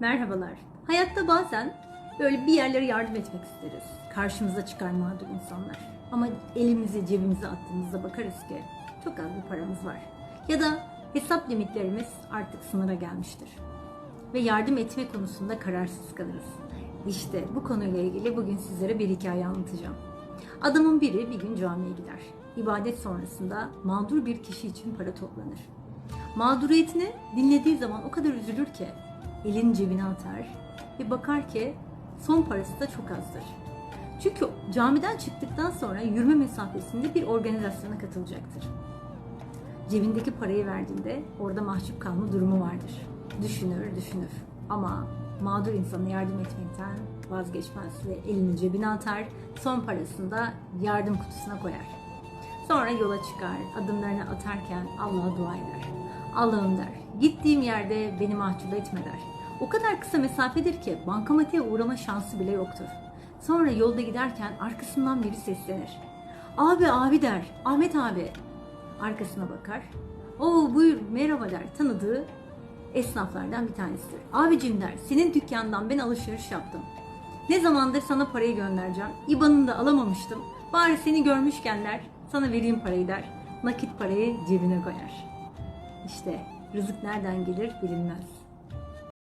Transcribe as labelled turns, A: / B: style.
A: Merhabalar. Hayatta bazen böyle bir yerlere yardım etmek isteriz. Karşımıza çıkar mağdur insanlar. Ama elimizi cebimize attığımızda bakarız ki çok az bir paramız var. Ya da hesap limitlerimiz artık sınıra gelmiştir. Ve yardım etme konusunda kararsız kalırız. İşte bu konuyla ilgili bugün sizlere bir hikaye anlatacağım. Adamın biri bir gün camiye gider. İbadet sonrasında mağdur bir kişi için para toplanır. Mağduriyetini dinlediği zaman o kadar üzülür ki elini cebine atar ve bakar ki son parası da çok azdır. Çünkü camiden çıktıktan sonra yürüme mesafesinde bir organizasyona katılacaktır. Cebindeki parayı verdiğinde orada mahcup kalma durumu vardır. Düşünür, düşünür. Ama mağdur insana yardım etmekten vazgeçmez ve elini cebine atar, son parasını da yardım kutusuna koyar. Sonra yola çıkar, adımlarını atarken Allah'a dua eder. Allah'ım der, gittiğim yerde beni mahcup etme der. O kadar kısa mesafedir ki bankamatiğe uğrama şansı bile yoktur. Sonra yolda giderken arkasından biri seslenir. Abi abi der, Ahmet abi. Arkasına bakar. Oo buyur merhaba der, tanıdığı esnaflardan bir tanesidir. Abicim der, senin dükkandan ben alışveriş yaptım. Ne zamandır sana parayı göndereceğim. İban'ını da alamamıştım. Bari seni görmüşken der, sana vereyim parayı der. Nakit parayı cebine koyar. İşte rızık nereden gelir bilinmez.